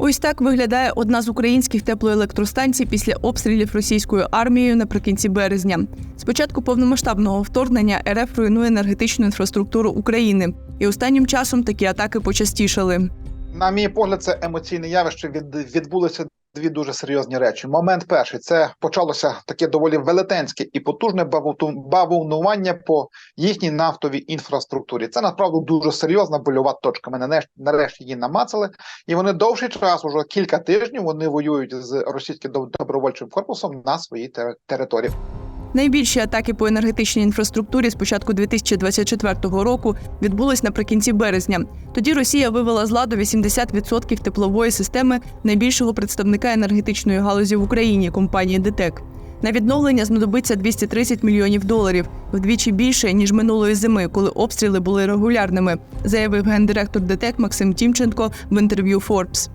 Ось так виглядає одна з українських теплоелектростанцій після обстрілів російською армією наприкінці березня. Спочатку повномасштабного вторгнення РФ руйнує енергетичну інфраструктуру України, і останнім часом такі атаки почастішали. На мій погляд, це емоційне явище. Від відбулися дві дуже серйозні речі. Момент перший це почалося таке доволі велетенське і потужне бавовнування по їхній нафтовій інфраструктурі. Це насправді дуже серйозна больова точка. Ми нарешті, її намацали, і вони довший час, уже кілька тижнів, вони воюють з російським доб- добровольчим корпусом на своїй те- території. Найбільші атаки по енергетичній інфраструктурі з початку 2024 року відбулись наприкінці березня. Тоді Росія вивела з ладу 80% теплової системи найбільшого представника енергетичної галузі в Україні компанії ДТЕК. На відновлення знадобиться 230 мільйонів доларів, вдвічі більше ніж минулої зими, коли обстріли були регулярними, заявив гендиректор ДТЕК Максим Тімченко в інтерв'ю Forbes.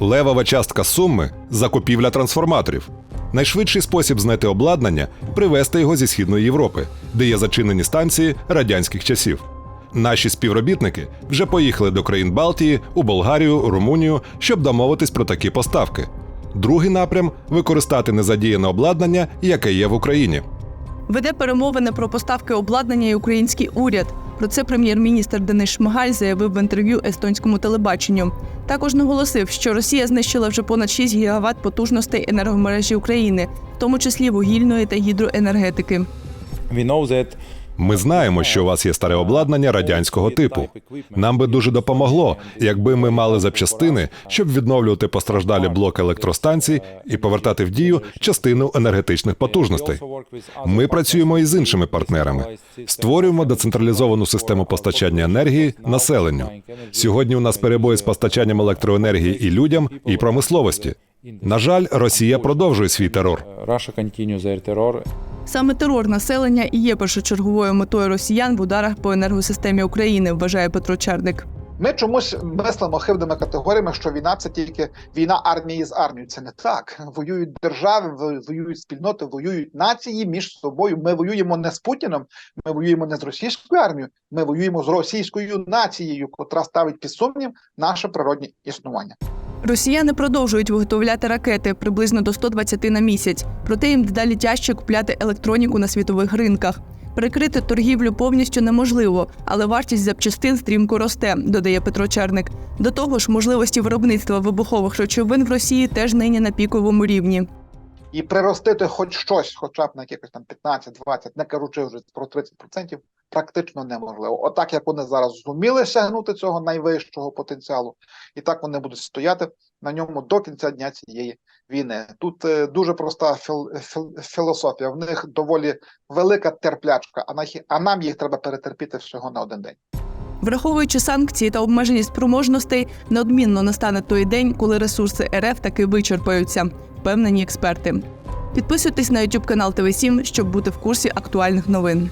Левова частка суми закупівля трансформаторів. Найшвидший спосіб знайти обладнання привезти його зі східної Європи, де є зачинені станції радянських часів. Наші співробітники вже поїхали до країн Балтії, у Болгарію, Румунію, щоб домовитись про такі поставки. Другий напрям використати незадіяне обладнання, яке є в Україні. Веде перемовини про поставки обладнання і український уряд. Про це прем'єр-міністр Денис Шмигаль заявив в інтерв'ю естонському телебаченню. Також наголосив, що Росія знищила вже понад 6 гігават потужностей енергомережі України, в тому числі вугільної та гідроенергетики. We know that Ми знаємо, що у вас є старе обладнання радянського типу. Нам би дуже допомогло, якби ми мали запчастини, щоб відновлювати постраждалі блоки електростанцій і повертати в дію частину енергетичних потужностей. Ми працюємо і з іншими партнерами. Створюємо децентралізовану систему постачання енергії населенню. Сьогодні у нас перебої з постачанням електроенергії і людям, і промисловості. На жаль, Росія продовжує свій терор. Саме терор населення і є першочерговою метою росіян в ударах по енергосистемі України, вважає Петро Черник. Ми чомусь мислимо хибними категоріями, що війна це тільки війна армії з армією. Це не так. Воюють держави, воюють спільноти, воюють нації між собою. Ми воюємо не з Путіном, ми воюємо не з російською армією, ми воюємо з російською нацією, котра ставить під сумнів наше природнє існування. Росіяни продовжують виготовляти ракети приблизно до 120 на місяць. Проте їм дедалі тяжче купляти електроніку на світових ринках. Перекрити торгівлю повністю неможливо, але вартість запчастин стрімко росте, додає Петро Черник. До того ж, можливості виробництва вибухових речовин в Росії теж нині на піковому рівні. І приростити хоч щось, хоча б на якихось там 15-20, не кажучи вже про 30%, практично неможливо. Отак, як вони зараз зуміли сягнути цього найвищого потенціалу, і так вони будуть стояти на ньому до кінця дня цієї війни. Тут е, дуже проста філ, філ, філософія. В них доволі велика терплячка, а, на, а нам їх треба перетерпіти всього на один день. Враховуючи санкції та обмежені спроможностей, неодмінно настане той день, коли ресурси РФ таки вичерпаються, впевнені експерти. Підписуйтесь на YouTube канал ТВ7, щоб бути в курсі актуальних новин.